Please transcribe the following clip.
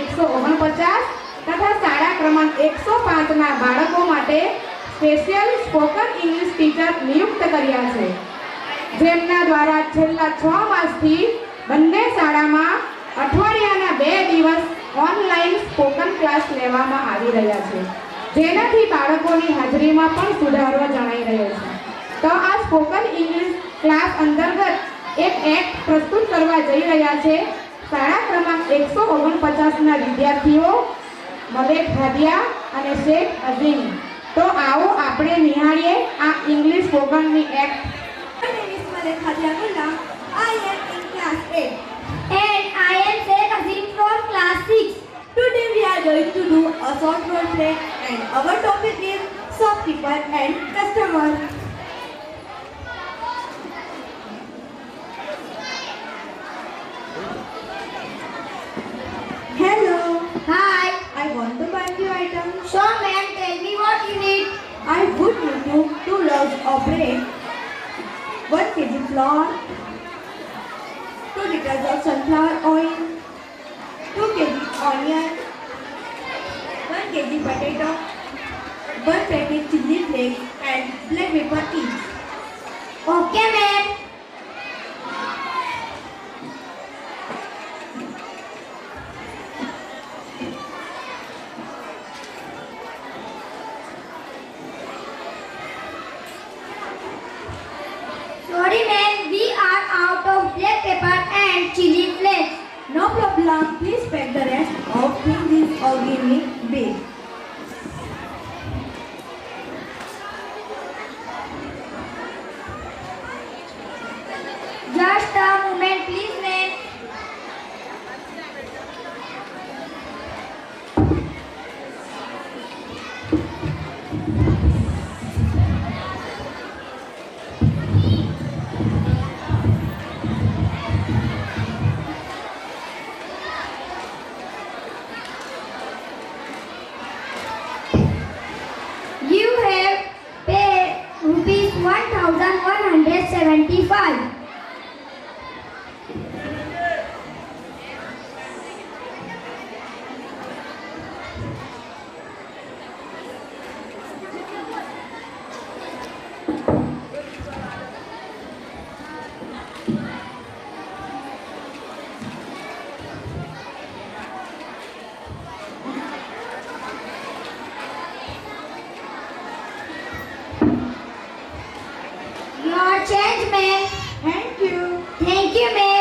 એકસો ઓગણપચાસ તથા શાળા ક્રમાંક એકસો પાંચના બાળકો માટે સ્પેશિયલ સ્પોકન ઇંગ્લિશ ટીચર નિયુક્ત કર્યા છે. જેમના દ્વારા છેલ્લા છ માસથી બંને શાળામાં અઠવાડિયાના બે દિવસ ઓનલાઈન સ્પોકન ક્લાસ લેવામાં આવી રહ્યા છે. જેનાથી બાળકોની હાજરીમાં પણ સુધારો જણાઈ રહ્યો છે. તો આ સ્પોકન ઇંગ્લિશ ક્લાસ અંતર્ગત એક એક્ટ પ્રસ્તુત કરવા જઈ રહ્યા છે. શાળા ક્રમાંક એકસો ઓગણપચાસના વિદ્યાર્થીઓ મલેક હાદિયા અને શેખ અઝીમ તો આવો આપણે નિહાળીએ આ English સ્પોકનની act My name is Malek Hadia Mullah. I am in class 8. And I am Sheikh Azim from class 6. Today we are going to do a role play and our topic is shopkeeper and customer. Flour, two liters of sunflower oil, two kg onion, one kg potato, one packet chili flakes and black pepper each. Okay ma'am. please pack the rest of this organic bag. Just a moment, please. rupees 1175 change. Thank you. Thank you, ma'am.